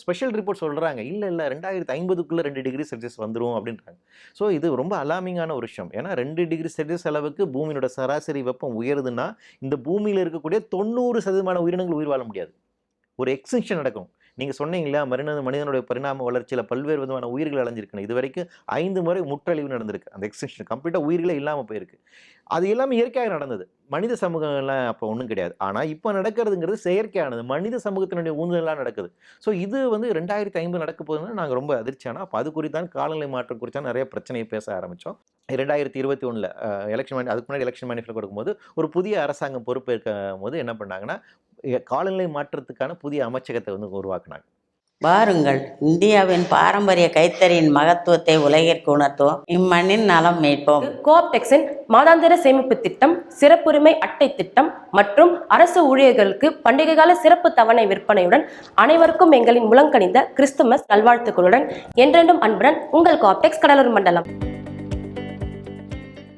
Special report சொல்றாங்க. இல்ல இல்ல ரெண்டாயிரத்தி ஐம்பதுக்குள்ளே ரெண்டு டிகிரி செல்சியஸ் வந்துரும் அப்படின்றாங்க. ஸோ இது ரொம்ப அலாமிங்கான ஒரு விஷயம். ஏன்னா ரெண்டு டிகிரி செல்சியஸ் அளவுக்கு பூமியோட சராசரி வெப்பம் உயருதுன்னா இந்த பூமியில் இருக்கக்கூடிய தொண்ணூறு சதவீதமான உயிரினங்கள் உயிர் வாழ முடியாது. ஒரு எக்ஸ்டிங்ஷன் நடக்கும். நீங்கள் சொன்னீங்களா மனித மனிதனுடைய பரிணாம வளர்ச்சியில் பல்வேறு விதமான உயிர்கள் அலைஞ்சிருக்கணும் இது வரைக்கும் ஐந்து முறை முற்றழிவு நடந்திருக்கு. அந்த எக்ஸ்டென்ஷன் கம்ப்ளீட்டாக உயிர்களே இல்லாமல் போயிருக்கு. அது எல்லாமே இயற்கையாக நடந்தது. மனித சமூகம்லாம் அப்போ ஒன்றும் கிடையாது. ஆனால் இப்போ நடக்கிறதுங்கிறது செயற்கையானது. மனித சமூகத்தினுடைய ஊந்துதலாக நடக்குது. ஸோ இது வந்து ரெண்டாயிரத்தி ஐம்பது நடக்க போதுன்னா நாங்கள் ரொம்ப அதிர்ச்சியான அப்போ அது குறித்தான் காலநிலை மாற்றம் குறித்தான் நிறைய பிரச்சனையை பேச ஆரம்பித்தோம் ரெண்டாயிரத்தி இருபத்தி ஒன்றில் எலெக்ஷன் அதுக்கு முன்னாடி எலெக்ஷன் மேனிஃபெஸ்டோ கொடுக்கும்போது ஒரு புதிய அரசாங்கம் பொறுப்பேற்கும் போது என்ன பண்ணாங்கன்னா காலநிலை மாற்றத்துக்கான புதிய அமைச்சகத்தை வந்து உருவாக்குனாங்க. வாருங்கள் இந்தியாவின் பாரம்பரிய கைத்தறியின் மகத்துவத்தை உலகிற்கு உணர்த்துவோம். இம்மண்ணின் நலம் மீட்போம். கோஆப்டெக்ஸின் மாதாந்திர சேமிப்பு திட்டம் சிறப்புரிமை அட்டை திட்டம் மற்றும் அரசு ஊழியர்களுக்கு பண்டிகை கால சிறப்பு தவணை விற்பனையுடன் அனைவருக்கும் எங்களின் முழங்கணிந்த கிறிஸ்துமஸ் நல்வாழ்த்துக்களுடன் என்றென்றும் அன்புடன் உங்கள் கோஆப்டெக்ஸ் கடலூர் மண்டலம்.